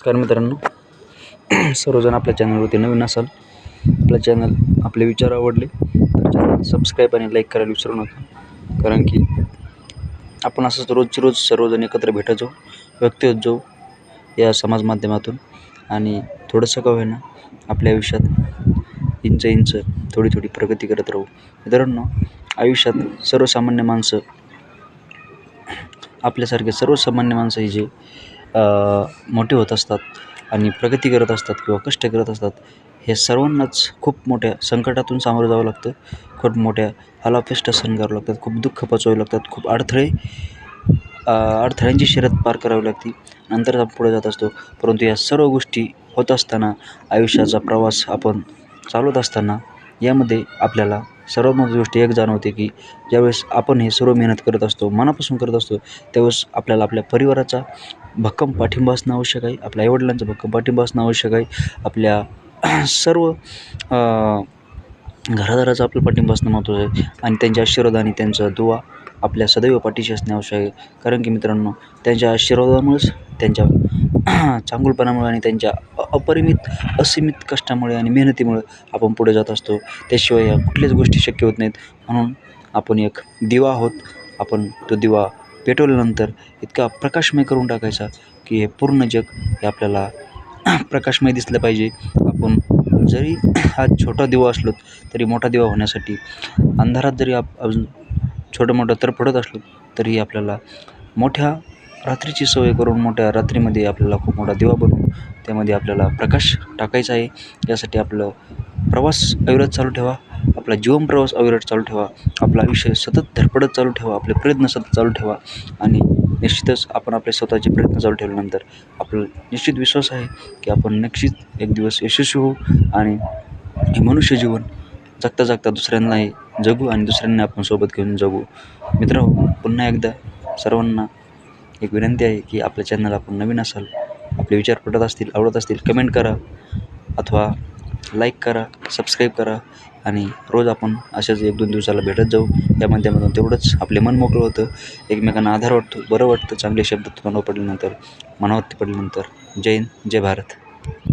नमस्कार मित्रांनो. सर्वजण आपल्या चॅनलवरती नवीन असाल आपलं चॅनल आपले विचार आवडले तर चॅनल सबस्क्राईब आणि लाईक करायला विसरू नका. कारण की आपण असंच रोजची रोज सर्वजण एकत्र भेटत जाऊ व्यक्ती होत जाऊ या समाज माध्यमातून. आणि थोडंसं का होईना आपल्या आयुष्यात इंच इंच थोडी थोडी प्रगती करत राहू. मित्रांनो आयुष्यात सर्वसामान्य माणसं आपल्यासारखे सर्वसामान्य माणसं ही जे मोठे होत असतात आणि प्रगती करत असतात किंवा कष्ट करत असतात हे सर्वांनाच खूप मोठ्या संकटातून सामोरं जावं लागतं. खूप मोठ्या हलापेष्ट सहन करावं लागतात खूप दुःख पचवावे लागतात खूप अडथळे अडथळ्यांची शर्यत पार करावी लागते. नंतर आपण पुढे जात असतो. परंतु या सर्व गोष्टी होत असताना आयुष्याचा प्रवास आपण चालवत असताना यामध्ये आपल्याला सर्व मोठी गोष्ट एक जाणवते की ज्यावेळेस आपण हे सर्व मेहनत करत असतो मनापासून करत असतो त्यावेळेस आपल्याला आपल्या परिवाराचा भक्कम पाठिंबा असणं आवश्यक आहे. आपल्या आईवडिलांचा भक्कम पाठिंबा असणं आवश्यक आहे. आपल्या सर्व घरादाराचा आपलं पाठिंबा असणं महत्त्वाचं आहे. आणि त्यांच्या आशीर्वाद आणि त्यांचा दुवा आपल्या सदैव पाठीशी असणे आवश्यक आहे. कारण की मित्रांनो त्यांच्या आशीर्वादामुळेच त्यांच्या चांगुलपणामुळे आणि त्यांच्या अपरिमित असीमित कष्टामुळे आणि मेहनतीमुळे आपण पुढे जात असतो. त्याशिवाय या कुठल्याच गोष्टी शक्य होत नाहीत. म्हणून आपण एक दिवा आहोत. आपण तो दिवा पेटवल्यानंतर इतका प्रकाशमय करून टाकायचा की हे पूर्ण जग हे आपल्याला प्रकाशमय दिसलं पाहिजे. आपण जरी हा छोटा दिवा असलो तरी मोठा दिवा होण्यासाठी अंधारात जरी आप अजून छोटं मोठं तर पडत असलो तरी आपल्याला मोठ्या रात्रीची सवय करून मोठ्या रात्रीमध्ये आपल्याला खूप मोठा दिवा बनवून त्यामध्ये आपल्याला प्रकाश टाकायचा आहे. यासाठी आपलं प्रवास अविरत चालू ठेवा. आपला जीवन प्रवास अविरत चालू ठेवा. आपला आयुष्य सतत धडपडत चालू ठेवा. आपले प्रयत्न सतत चालू ठेवा. आणि निश्चितच आपण आपले स्वतःचे प्रयत्न चालू ठेवल्यानंतर आपला निश्चित विश्वास आहे की आपण नक्कीच एक दिवस यशस्वी होऊ आणि हे मनुष्य जीवन जगता जगता दुसऱ्यांनाही जगू आणि दुसऱ्यांना आपण सोबत घेऊन जगू. मित्र पुन्हा एकदा सर्वांना एक विनंती आहे की आपल्या चॅनल आपण नवीन असाल आपले विचार पटत असतील आवडत असतील कमेंट करा. अथवा लाईक करा सबस्क्राईब करा. आणि रोज आपण अशाच एक दोन दिवसाला भेटत जाऊ. या माध्यमातून तेवढंच आपले मन मोकळं होतं. एकमेकांना आधार वाटतो बरं वाटतं चांगले शब्द तोंडावर पडल्यानंतर मनावरती पडल्यानंतर. जय हिंद जय भारत.